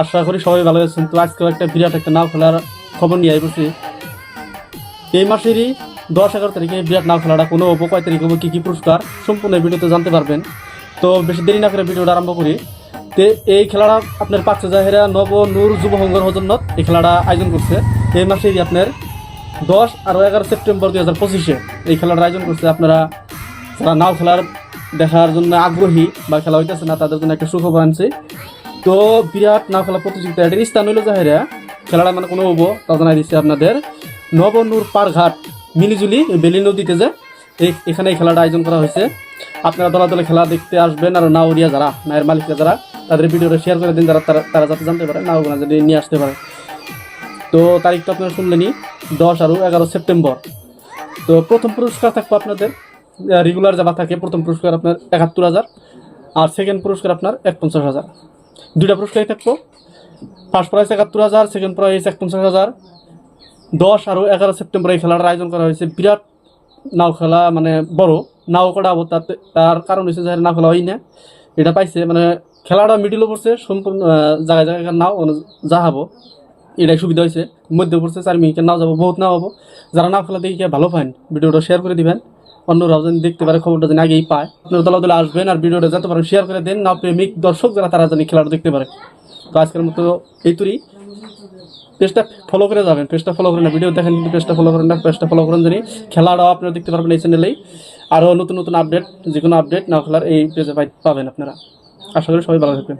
আশা করি সবাই ভালো আছেন। তো আজকেও একটা বিরাট একটা নাও খেলার খবর নিয়ে বসছি এই মাসেরই দশ এগারো তারিখে বিরাট নাও খেলাটা কোনো হব কয় তারিখ হব কী কী পুরস্কার সম্পূর্ণ ভিডিওতে জানতে পারবেন। তো বেশি দেরি না করে ভিডিওটা আরম্ভ করি। তে এই খেলাটা আপনার পাঁচশো জাহেরা, নব, নূর, যুব সংঘর হজন্নত এই খেলাটা আয়োজন করছে। এই মাসেরই আপনার দশ আর এগারো সেপ্টেম্বর দুই হাজার পঁচিশে এই খেলাটার আয়োজন করছে আপনারা। যারা নাও খেলার দেখার জন্য আগ্রহী বা খেলা হইতেছে না, তাদের জন্য একটা সুখবর আনছি তো বিরাট নাও খেলা প্রতিযোগিতা এটার স্থান হইল জাহেরা খেলাটা মানে কোনো হব, তা জানাই দিচ্ছে আপনাদের। নবনূর পারঘাট, মিলিজুলি বেলি নদীতে যে এখানে এই খেলাটা আয়োজন করা হয়েছে। আপনারা দলা দলে খেলা দেখতে আসবেন, আর নাউরিয়া যারা, নায়ের মালিকরা যারা, তাদের ভিডিওটা শেয়ার করে দিন, যারা তারা তারা যাতে জানতে পারে নাওগুনা যদি নিয়ে আসতে পারে। তো তারিখটা আপনারা শুনলেনি দশ আর এগারো সেপ্টেম্বর। তো প্রথম পুরস্কার থাকবে আপনাদের রেগুলার যাবা থাকে, প্রথম পুরস্কার আপনার একাত্তর হাজার, আর সেকেন্ড পুরস্কার আপনার এক পঞ্চাশ হাজার। দুইটা পুরস্কারই থাকব ফার্স্ট প্রাইজ একাত্তর হাজার সেকেন্ড প্রাইজ এক পঞ্চাশ হাজার। দশ আর এগারো সেপ্টেম্বর এই খেলার আয়োজন করা হয়েছে। বিরাট নাও খেলা মানে বড়। নাও করাবো তাতে, তার কারণ হচ্ছে যে নাও খেলা হয় না এটা পাইছে মানে খেলাটা মিডিলও পড়ছে, সম্পূর্ণ জায়গায় জায়গায় নাও মানে যা হব, এটাই সুবিধা হয়েছে। মধ্যে পড়ছে, চার মিনিটের নাও যাব, বহুত নাও হব। যারা নাও খেলা দেখে ভালো পান, ভিডিওটা শেয়ার করে দিবেন। অন্যরাও যেন দেখতে পারে, খবরটা যেন আগেই পায়। আপনারা দলা দলে আসবেন আর ভিডিওটা যত পারেন শেয়ার করে দেন নাও প্রেমিক দর্শক যারা, তারা যেন খেলাটা দেখতে পারে। তো আজকের মতো এই তুরি পেজটা ফলো করে যাবেন, পেজটা ফলো করেন না ভিডিও দেখেন, কিন্তু পেজটা ফলো করেন না, পেজটা ফলো করেন জানি। খেলাটাও আপনারা দেখতে পারবেন এই চ্যানেলেই আরও নতুন নতুন আপডেট যে কোনো আপডেট না খেলার এই পেজে পাবেন আপনারা। আশা করি সবাই ভালো থাকবেন।